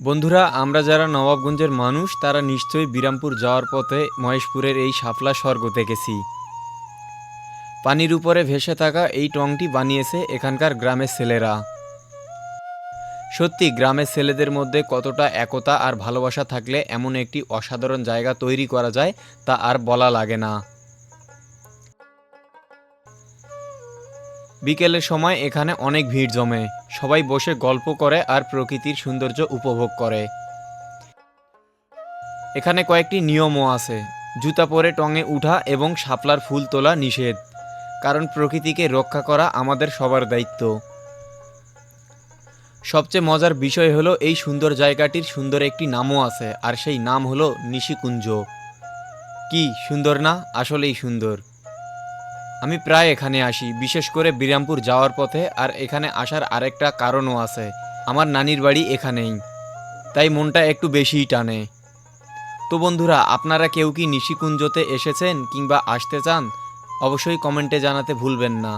বন্ধুরা, আমরা যারা নবাবগঞ্জের মানুষ, তারা নিশ্চয়ই বিরামপুর যাওয়ার পথে মহেশপুরের এই শাপলা স্বর্গ দেখেছি। পানির উপরে ভেসে থাকা এই টংটি বানিয়েছে এখানকার গ্রামের ছেলেরা। সত্যি, গ্রামের ছেলেদের মধ্যে কতটা একতা আর ভালোবাসা থাকলে এমন একটি অসাধারণ জায়গা তৈরি করা যায়, তা আর বলা লাগে না। বিকেলের সময় এখানে অনেক ভিড় জমে। সবাই বসে গল্প করে আর প্রকৃতির সৌন্দর্য উপভোগ করে। এখানে কয়েকটি নিয়মও আছে। জুতা পরে টঙে উঠা এবং শাপলার ফুল তোলা নিষেধ। কারণ প্রকৃতিকে রক্ষা করা আমাদের সবার দায়িত্ব। সবচেয়ে মজার বিষয় হলো এই সুন্দর জায়গাটির সুন্দর একটি নামও আছে, আর সেই নাম হলো নিশিকুঞ্জ। কি সুন্দর না? আসলেই সুন্দর। আমি প্রায় এখানে আসি, বিশেষ করে বিরামপুর যাওয়ার পথে, আর এখানে আসার আরেকটা কারণও আছে। আমার নানির বাড়ি এখানেই, তাই মনটা একটু বেশিই টানে। তো বন্ধুরা, আপনারা কেউ কি নিশিকুঞ্জতে এসেছেন কিংবা আসতে চান? অবশ্যই কমেন্টে জানাতে ভুলবেন না।